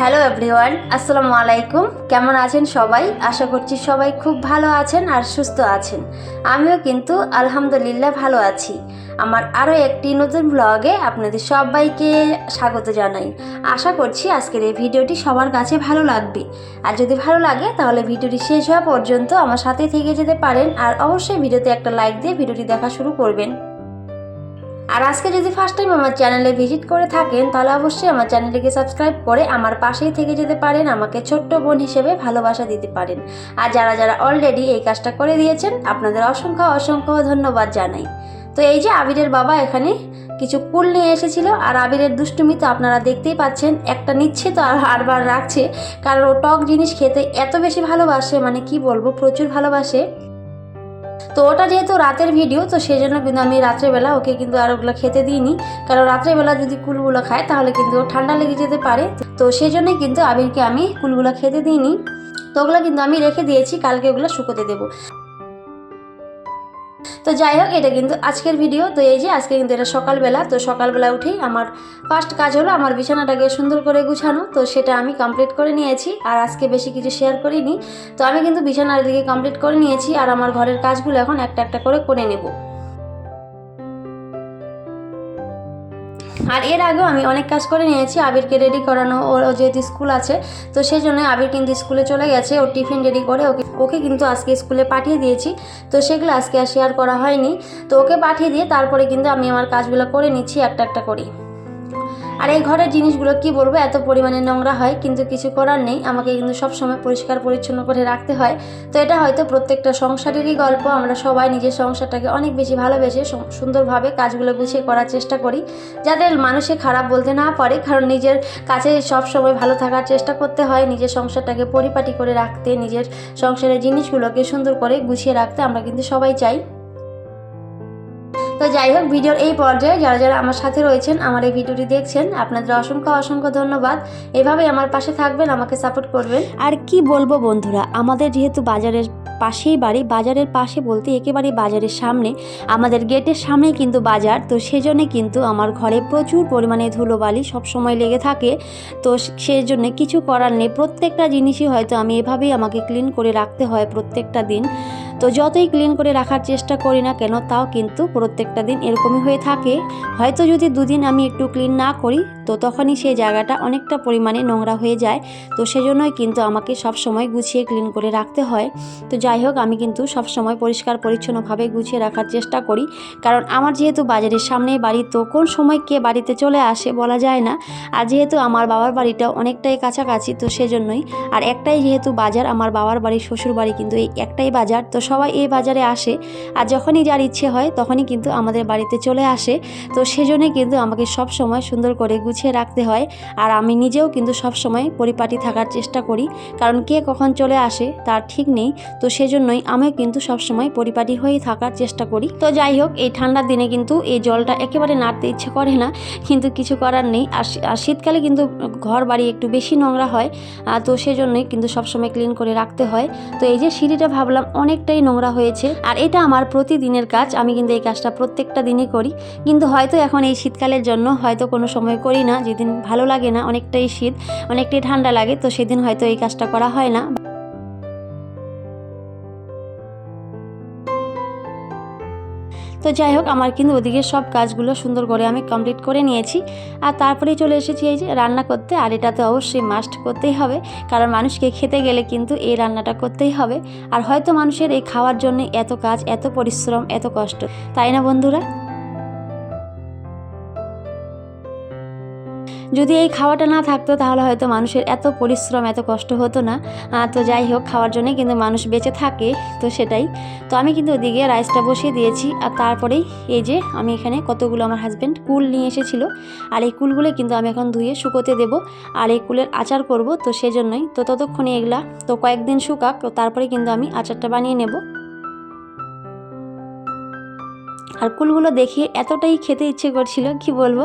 Hello everyone আসসালামু আলাইকুম কেমন আছেন সবাই? আশা করছি সবাই খুব ভালো আছেন আর সুস্থ আছেন। আমিও কিন্তু আলহামদুলিল্লাহ ভালো আছি। আমার আরও একটি নতুন ব্লগে আপনাদের সবাইকে স্বাগত জানাই। আশা করছি আজকের এই ভিডিওটি সবার কাছে ভালো লাগবে। আর যদি ভালো লাগে, তাহলে ভিডিওটি শেষ হওয়া পর্যন্ত আমার সাথে থেকে যেতে পারেন। আর অবশ্যই ভিডিওতে একটা লাইক দিয়ে ভিডিওটি দেখা শুরু করবেন। আর আজকে যদি ফার্স্ট টাইম আমার চ্যানেলে ভিজিট করে থাকেন, তাহলে অবশ্যই আমার চ্যানেলটিকে সাবস্ক্রাইব করে আমার পাশেই থেকে যেতে পারেন, আমাকে ছোট্ট বোন হিসেবে ভালোবাসা দিতে পারেন। আর যারা যারা অলরেডি এই কাজটা করে দিয়েছেন, আপনাদের অসংখ্য অসংখ্য ধন্যবাদ জানাই। তো এই যে আবিরের বাবা এখানে কিছু কুল নিয়ে এসেছিল, আর আবিরের দুষ্টুমি তো আপনারা দেখতেই পাচ্ছেন, একটা নিচ্ছে তো আর আরবার রাখছে, কারণ ও টক জিনিস খেতে এত বেশি ভালোবাসে মানে কি বলব, প্রচুর ভালোবাসে। তো ওটা যেহেতু রাতের ভিডিও তো সেই জন্য কিন্তু আমি রাত্রেবেলা ওকে কিন্তু আর ওগুলো খেতে দিইনি। কারণ রাত্রেবেলা যদি কুলগুলো খায়, তাহলে কিন্তু ঠান্ডা লেগে যেতে পারে। তো সেই জন্যই কিন্তু আবিরকে আমি কুলগুলো খেতে দিইনি। তো ওগুলো কিন্তু আমি রেখে দিয়েছি, কালকে ওগুলো শুকোতে দেবো। তো যাই হোক, এটা কিন্তু আজকের ভিডিও তো এই যে, আজকে কিন্তু এটা সকালবেলা। তো সকালবেলা উঠেই আমার ফার্স্ট কাজ হলো আমার বিছানাটাকে সুন্দর করে গুছানো। তো সেটা আমি কমপ্লিট করে নিয়েছি, আর আজকে বেশি কিছু শেয়ার করিনি। তো আমি কিন্তু বিছানার দিকে কমপ্লিট করে নিয়েছি, আর আমার ঘরের কাজগুলো এখন একটা একটা করে করে নেব। আর এর আগেও আমি অনেক কাজ করে নিয়েছি। আবিরকে রেডি করানো ওর যেহেতু স্কুল আছে, তো সেই জন্য আবির কিন্তু স্কুলে চলে গেছে। ওর টিফিন রেডি করে ওকে ওকে কিন্তু আজকে স্কুলে পাঠিয়ে দিয়েছি। তো সেগুলো আজকে আর শেয়ার করা হয়নি। তো ওকে পাঠিয়ে দিয়ে তারপরে কিন্তু আমি আমার কাজগুলো করে নিচ্ছি, একটা একটা করে। আর এই ঘরের জিনিসগুলো কি বলব, এত পরিমাণে নোংরা হয়, কিন্তু কিছু করার নেই। আমাকে কিন্তু সবসময় পরিষ্কার পরিচ্ছন্ন করে রাখতে হয়। তো এটা হয়তো প্রত্যেকটা সংসারেরই গল্প। আমরা সবাই নিজের সংসারটাকে অনেক বেশি ভালোবেসে সুন্দরভাবে কাজগুলো গুছিয়ে করার চেষ্টা করি। যাতে মানুষে খারাপ বলতে না পারে, কারণ নিজের কাছে সব সময় ভালো থাকার চেষ্টা করতে হয়। নিজের সংসারটাকে পরিপাটি করে রাখতে, নিজের সংসারের জিনিসগুলোকে সুন্দর করে গুছিয়ে রাখতে আমরা কিন্তু সবাই চাই। তো যাই হোক, ভিডিওর এই পর্যায়ে যারা যারা আমার সাথে রয়েছেন, আমার এই ভিডিওটি দেখছেন, আপনাদের অসংখ্য অসংখ্য ধন্যবাদ। এভাবেই আমার পাশে থাকবেন, আমাকে সাপোর্ট করবেন। আর কি বলব বন্ধুরা, আমাদের যেহেতু বাজারের পাশেই বাড়ি, বাজারের পাশে বলতে একেবারে বাজারের সামনে, আমাদের গেটের সামনেই কিন্তু বাজার, তো সেজন্যে কিন্তু আমার ঘরে প্রচুর পরিমাণে ধুলোবালি সব সময় লেগে থাকে। তো সেই জন্য কিছু করার নেই, প্রত্যেকটা জিনিসই হয়তো আমি এভাবেই আমাকে ক্লিন করে রাখতে হয় প্রত্যেকটা দিন। তো যতই ক্লিন করে রাখার চেষ্টা করি না কেন, তাও কিন্তু প্রত্যেকটা দিন এরকমই হয়ে থাকে। হয়তো যদি দুদিন আমি একটু ক্লিন না করি, তো তখনই সেই জায়গাটা অনেকটা পরিমাণে নোংরা হয়ে যায়। তো সেজন্যই কিন্তু আমাকে সব সময় গুছিয়ে ক্লিন করে রাখতে হয়। তো যাই হোক, আমি কিন্তু সব সময় পরিষ্কার, পরিচ্ছন্নভাবে গুছিয়ে রাখার চেষ্টা করি। কারণ আমার যেহেতু বাজারের সামনেই বাড়ি, তো কোন সময় কে বাড়িতে চলে আসে বলা যায় না। আর যেহেতু আমার বাবার বাড়িটা অনেকটাই কাছাকাছি, তো সেজন্যই। আর একটাই যেহেতু বাজার, আমার বাবার বাড়ি শ্বশুর বাড়ি কিন্তু এই একটাই বাজার। তো সবাই এই বাজারে আসে। আর যখনই যার ইচ্ছে হয়, তখনই কিন্তু আমাদের বাড়িতে চলে আসে। তো সেজন্যই কিন্তু আমাকে সব সময় সুন্দর করে গুছিয়ে রাখতে হয়। আর আমি নিজেও কিন্তু সব সময় পরিপাটি থাকার চেষ্টা করি। কারণ কে কখন চলে আসে, তার ঠিক নেই। তো সেজন্যই আমিও কিন্তু সবসময় পরিপাটি হয়েই থাকার চেষ্টা করি। তো যাই হোক, এই ঠান্ডার দিনে কিন্তু এই জলটা একেবারে নাড়তে ইচ্ছে করে না। কিন্তু কিছু করার নেই। আর শীতকালে কিন্তু ঘর বাড়ি একটু বেশি নোংরা হয়। তো সেজন্যই কিন্তু সবসময় ক্লিন করে রাখতে হয়। তো এই যে সিঁড়িটা ভাবলাম, অনেকটাই নোংরা হয়েছে। আর এটা আমার প্রতিদিনের কাজ, আমি কিন্তু এই কাজটা প্রত্যেকটা দিনই করি। কিন্তু হয়তো এখন এই শীতকালের জন্য হয়তো কোনো সময় করি না, যেদিন ভালো লাগে না, অনেকটাই শীত, অনেকটাই ঠান্ডা লাগে, তো সেদিন হয়তো এই কাজটা করা হয় না। তো যাই হোক, আমার কিন্তু ওদিকে সব কাজগুলো সুন্দর করে আমি কমপ্লিট করে নিয়েছি। আর তারপরেই চলে এসেছি এই যে রান্না করতে, আর এটা তো অবশ্যই মাস্ট করতেই হবে। কারণ মানুষকে খেতে গেলে কিন্তু এই রান্নাটা করতেই হবে। আর হয়তো মানুষের এই খাওয়ার জন্য এত কাজ, এত পরিশ্রম, এত কষ্ট। তাই না বন্ধুরা? যদি এই খাওয়াটা না থাকতো, তাহলে হয়তো মানুষের এত পরিশ্রম, এত কষ্ট হতো না। তো যাই হোক, খাওয়ার জন্যে কিন্তু মানুষ বেঁচে থাকে, তো সেটাই। তো আমি কিন্তু ওদিকে রাইসটা বসিয়ে দিয়েছি, আর তারপরেই এই যে আমি এখানে কতগুলো আমার হাজব্যান্ড কুল নিয়ে এসেছিল। আর এই কুলগুলো কিন্তু আমি এখন ধুয়ে শুকোতে দেব। আর এই কুলের আচার করব, তো সেজন্যই। তো ততক্ষণে এগুলা তো কয়েকদিন শুকাক, তো তারপরে কিন্তু আমি আচারটা বানিয়ে নেব। আর কুলগুলো দেখে এতটাই খেতে ইচ্ছে করছিল, কি বলব?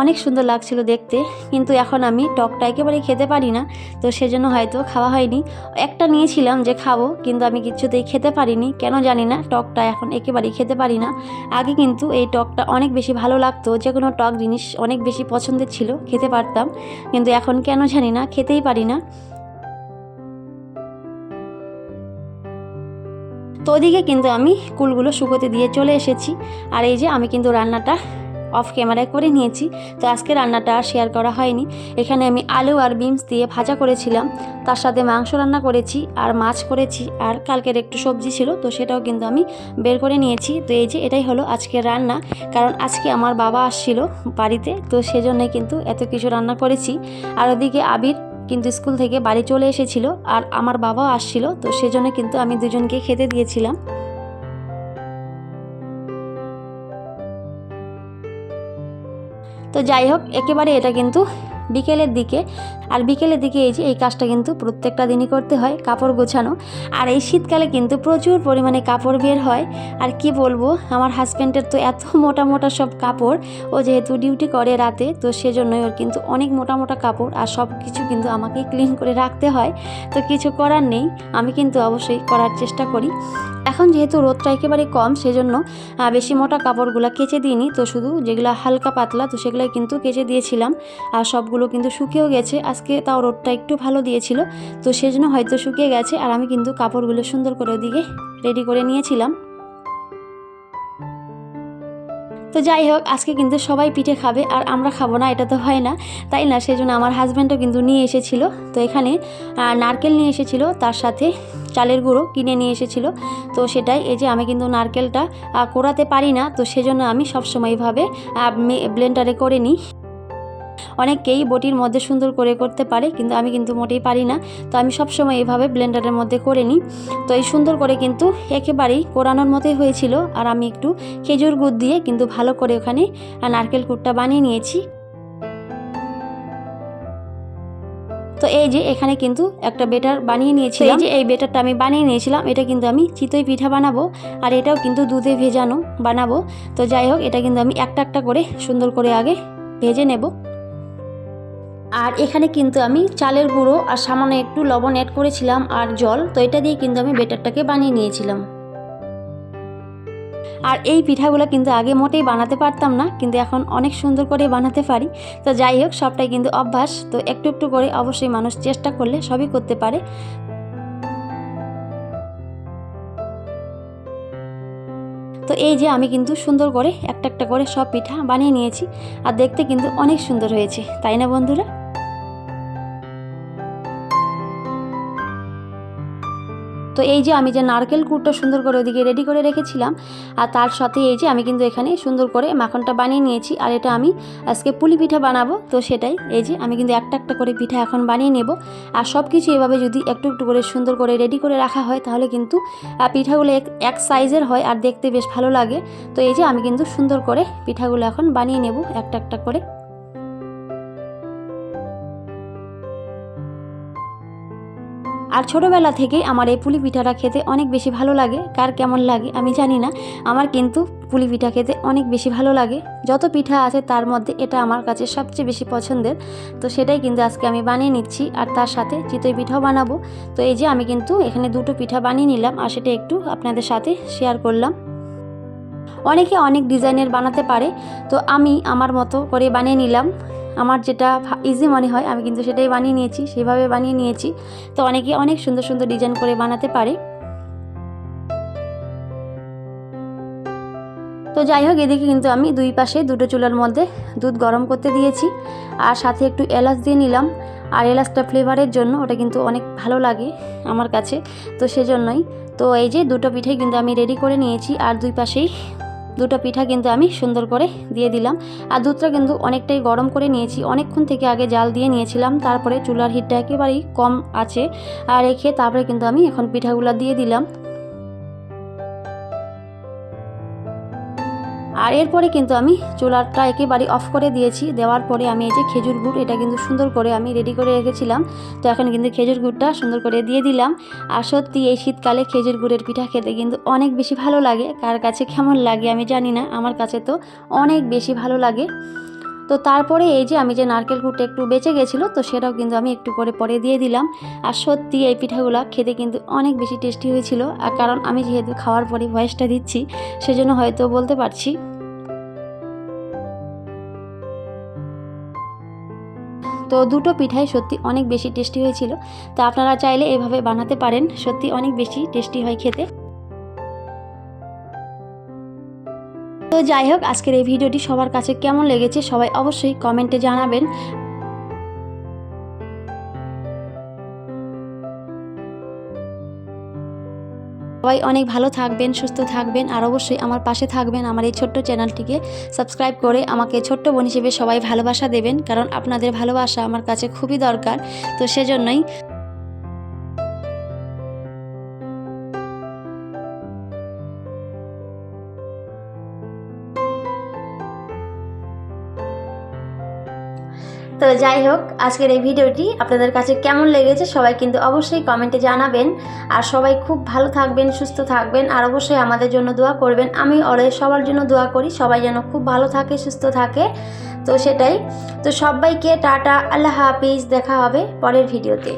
অনেক সুন্দর লাগছিল দেখতে, কিন্তু এখন আমি টকটা একেবারে খেতে পারি না, তো সেজন্য হয়তো খাওয়া হয়নি। একটা নিয়েছিলাম যে খাব, কিন্তু আমি কিছুতেই খেতে পারিনি, কেন জানি না, টকটা এখন একেবারেই খেতে পারি না। আগে কিন্তু এই টকটা অনেক বেশি ভালো লাগতো, যে কোনো টক জিনিস অনেক বেশি পছন্দের ছিল, খেতে পারতাম, কিন্তু এখন কেন জানি না, খেতেই পারি না। তো ওদিকে কিন্তু আমি কুলগুলো শুকোতে দিয়ে চলে এসেছি। আর এই যে আমি কিন্তু রান্নাটা অফ ক্যামেরায় করে নিয়েছি। তো আজকে রান্নাটা আর শেয়ার করা হয়নি। এখানে আমি আলু আর বিনস দিয়ে ভাজা করেছিলাম। তার সাথে মাংস রান্না করেছি আর মাছ করেছি আর কালকের একটু সবজি ছিল, তো সেটাও কিন্তু আমি বের করে নিয়েছি। তো এই যে এটাই হলো আজকের রান্না। কারণ আজকে আমার বাবা আসছিল বাড়িতে, তো সেজন্যই কিন্তু এত কিছু রান্না করেছি। আর ওদিকে আবির কিন্তু স্কুল থেকে বাড়ি চলে এসেছিল আর আমার বাবাও আসছিল, তো সেজন্য কিন্তু আমি দুজনকে খেতে দিয়েছিলাম। তো যাই হোক, একেবারে এটা কিন্তু বিকেলের দিকে। আর বিকেলের দিকে এই যে এই কাজটা কিন্তু প্রত্যেকটা দিনই করতে হয়, কাপড় গোছানো। আর এই শীতকালে কিন্তু প্রচুর পরিমাণে কাপড় বের হয়। আর কি বলব, আমার হাজব্যান্ডের তো এত মোটা মোটা সব কাপড়, ও যেহেতু ডিউটি করে রাতে, তো সেজন্যই ওর কিন্তু অনেক মোটা মোটা কাপড় আর সব কিছু কিন্তু আমাকে ক্লিন করে রাখতে হয়। তো কিছু করার নেই, আমি কিন্তু অবশ্যই করার চেষ্টা করি। এখন যেহেতু রোদটা একেবারে কম, সেজন্য বেশি মোটা কাপড়গুলো কেচে দিইনি। তো শুধু যেগুলো হালকা পাতলা, তো সেগুলোই কিন্তু কেচে দিয়েছিলাম। আর সবগুলো কিন্তু শুকিয়েও গেছে। আজকে তাও রোদটা একটু ভালো দিয়েছিল, তো সেজন্য হয়তো শুকিয়ে গেছে আর আমি কিন্তু কাপড়গুলো সুন্দর করে ওদিকে রেডি করে নিয়েছিলাম। তো যাই হোক, আজকে কিন্তু সবাই পিঠে খাবে আর আমরা খাব না, এটা তো হয় না, তাই না? সেজন্য আমার হাজব্যান্ডও কিন্তু নিয়ে এসেছিল, তো এখানে নারকেল নিয়ে এসেছিল, তার সাথে চালের গুঁড়ো কিনে নিয়ে এসেছিল, তো সেটাই, এই যে আমি কিন্তু নারকেলটা কোরাতে পারি না, তো সেজন্য আমি সবসময় এইভাবে ব্লেন্ডারে করে নিই। অনেকেই বটির মধ্যে সুন্দর করে করতে পারে, কিন্তু আমি কিন্তু মোটেই পারি না। তো আমি সবসময় এইভাবে ব্লেন্ডারের মধ্যে করে নিই। তো এই সুন্দর করে কিন্তু একেবারেই কোরানোর মতোই হয়েছিল। আর আমি একটু খেজুর গুড় দিয়ে কিন্তু ভালো করে ওখানে নারকেল কুটটা বানিয়ে নিয়েছি। তো এই যে এখানে কিন্তু একটা বেটার বানিয়ে নিয়েছিলাম। এই যে এই বেটারটা আমি বানিয়ে নিয়েছিলাম, এটা কিন্তু আমি চিতই পিঠা বানাবো। আর এটাও কিন্তু দুধে ভেজানো বানাবো। তো যাই হোক, এটা কিন্তু আমি একটা একটা করে সুন্দর করে আগে ভেজে নেব। আর এখানে কিন্তু আমি চালের গুঁড়ো আর সামান্য একটু লবণ অ্যাড করেছিলাম আর জল, তো এটা দিয়ে কিন্তু আমি বেটারটাকে বানিয়ে নিয়েছিলাম। আর এই পিঠাগুলো কিন্তু আগে মোটেই বানাতে পারতাম না, কিন্তু এখন অনেক সুন্দর করে বানাতে পারি। তো যাই হোক, সবটাই কিন্তু অভ্যাস, তো একটু একটু করে অবশ্যই মানুষ চেষ্টা করলে সবই করতে পারে। তো এই যে আমি কিন্তু সুন্দর করে একটা একটা করে সব পিঠা বানিয়ে নিয়েছি, আর দেখতে কিন্তু অনেক সুন্দর হয়েছে, তাই না বন্ধুরা? তো এই যে আমি যে নারকেল কুড়টা সুন্দর করে ওদিকে রেডি করে রেখেছিলাম, আর তার সাথে এই যে আমি কিন্তু এখানে সুন্দর করে মাখনটা বানিয়ে নিয়েছি, আর এটা আমি আজকে পুলি পিঠা বানাবো, তো সেটাই। এই যে আমি কিন্তু একটা একটা করে পিঠা এখন বানিয়ে নেব, আর সব কিছু এভাবে যদি একটু একটু করে সুন্দর করে রেডি করে রাখা হয়, তাহলে কিন্তু পিঠাগুলো এক এক সাইজের হয়, আর দেখতে বেশ ভালো লাগে। তো এই যে আমি কিন্তু সুন্দর করে পিঠাগুলো এখন বানিয়ে নেব, একটা একটা করে। আর ছোটোবেলা থেকেই আমার এই পুলি পিঠাটা খেতে অনেক বেশি ভালো লাগে। কার কেমন লাগে আমি জানি না। আমার কিন্তু পুলি পিঠা খেতে অনেক বেশি ভালো লাগে। যত পিঠা আছে তার মধ্যে এটা আমার কাছে সবচেয়ে বেশি পছন্দের। তো সেটাই কিন্তু আজকে আমি বানিয়ে নিচ্ছি আর তার সাথে চিতই পিঠাও বানাবো। তো এই যে আমি কিন্তু এখানে দুটো পিঠা বানিয়ে নিলাম আর সেটা একটু আপনাদের সাথে শেয়ার করলাম। অনেকে অনেক ডিজাইনের বানাতে পারে। তো আমি আমার মতো করে বানিয়ে নিলাম। আমার যেটা ইজি মনে হয়, আমি কিন্তু সেটাই বানিয়ে নিয়েছি, সেভাবে বানিয়ে নিয়েছি। তো অনেকে অনেক সুন্দর সুন্দর ডিজাইন করে বানাতে পারে। তো যাই হোক, এদিকে কিন্তু আমি দুই পাশে দুটো চুলার মধ্যে দুধ গরম করতে দিয়েছি। আর সাথে একটু এলাচ দিয়ে নিলাম। আর এলাচটা ফ্লেভারের জন্য ওটা কিন্তু অনেক ভালো লাগে আমার কাছে। তো সেজন্যই। তো এই যে দুটো পিঠে কিন্তু আমি রেডি করে নিয়েছি। আর দুই পাশেই দুটো পিঠা কিন্তু আমি সুন্দর করে দিয়ে দিলাম। আর দুধটা কিন্তু অনেকটাই গরম করে নিয়েছি। অনেকক্ষণ থেকে আগে জাল দিয়ে নিয়েছিলাম। তারপরে চুলার হিটটা একেবারেই কম আছে। আর রেখে তারপরে কিন্তু আমি এখন পিঠাগুলো দিয়ে দিলাম। আর এরপরে কিন্তু আমি চুলাটা একেবারে অফ করে দিয়েছি। দেওয়ার পরে আমি এই যে খেজুর গুড়, এটা কিন্তু সুন্দর করে আমি রেডি করে রেখেছিলাম। তো এখন কিন্তু খেজুর গুড়টা সুন্দর করে দিয়ে দিলাম। আর সত্যি এই শীতকালে খেজুর গুড়ের পিঠা খেতে কিন্তু অনেক বেশি ভালো লাগে। কার কাছে কেমন লাগে আমি জানি না, আমার কাছে তো অনেক বেশি ভালো লাগে। তো তারপরে এই যে আমি যে নারকেল কুটটা একটু বেঁচে গেছিল, তো সেটাও কিন্তু আমি একটু করে পরে দিয়ে দিলাম। আর সত্যি এই পিঠাগুলো খেতে কিন্তু অনেক বেশি টেস্টি হয়েছিল। আর কারণ আমি যেহেতু খাওয়ার পরে ভয়েসটা দিচ্ছি, সেজন্য হয়তো বলতে পারছি। তো দুটো পিঠাই সত্যি অনেক বেশি টেস্টি হয়েছিল। তো আপনারা চাইলে এভাবে বানাতে পারেন। সত্যি অনেক বেশি টেস্টি হয় খেতে। তো যাই হোক, আজকের এই ভিডিওটি সবার কাছে কেমন লেগেছে সবাই অবশ্যই কমেন্টে জানাবেন। সবাই অনেক ভালো থাকবেন, সুস্থ থাকবেন, আর অবশ্যই আমার পাশে থাকবেন আমার এই ছোট্ট চ্যানেলটিকে সাবস্ক্রাইব করে আমাকে ছোট্ট বোন হিসেবে সবাই ভালোবাসা দেবেন, কারণ আপনাদের ভালোবাসা আমার কাছে খুবই দরকার। তো সেজন্যই তো যাই হোক, আজকের এই ভিডিওটি আপনাদের কাছে কেমন লেগেছে সবাই কিন্তু অবশ্যই কমেন্টে জানাবেন। আর সবাই খুব ভালো থাকবেন, সুস্থ থাকবেন, আর অবশ্যই আমাদের জন্য দোয়া করবেন। আমি অলওয়েজ সবার জন্য দোয়া করি, সবাই যেন খুব ভালো থাকে, সুস্থ থাকে। তো সেটাই। তো সবাইকে টাটা, আল্লাহ হাফিজ, দেখা হবে পরের ভিডিওতে।